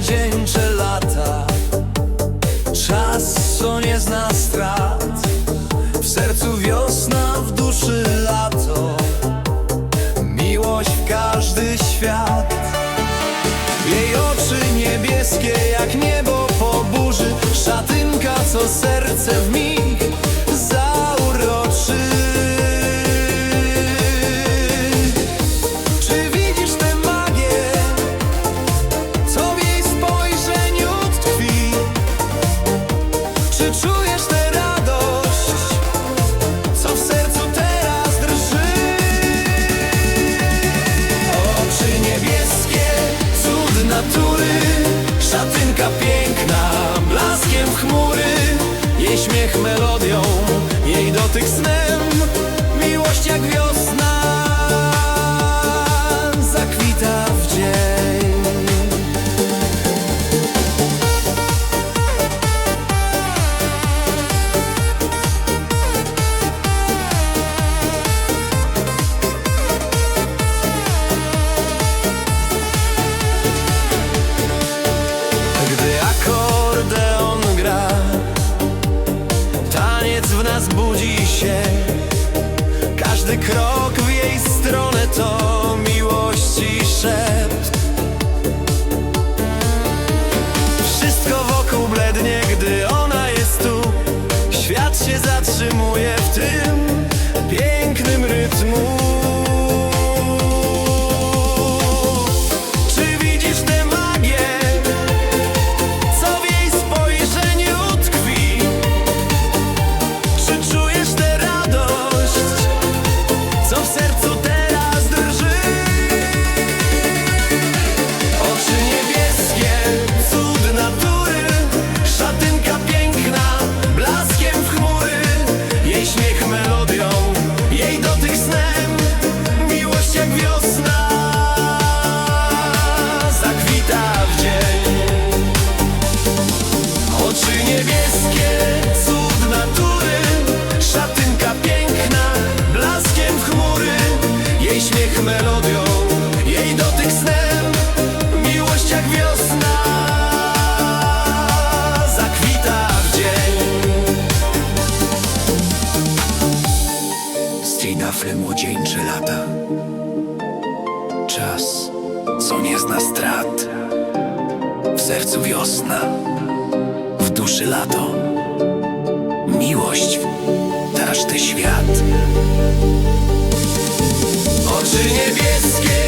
młodzieńcze lata. Czas, co nie zna strat. W sercu wiosna, w duszy lato. Miłość w każdy świat. Jej oczy niebieskie jak niebo po burzy. Szatynka, co serce w mi. nas budzi się. Każdy krok w jej stronę to swe młodzieńcze lata. Czas, co nie zna strat, w sercu wiosna, w duszy lato. Miłość, każdy świat. Oczy niebieskie.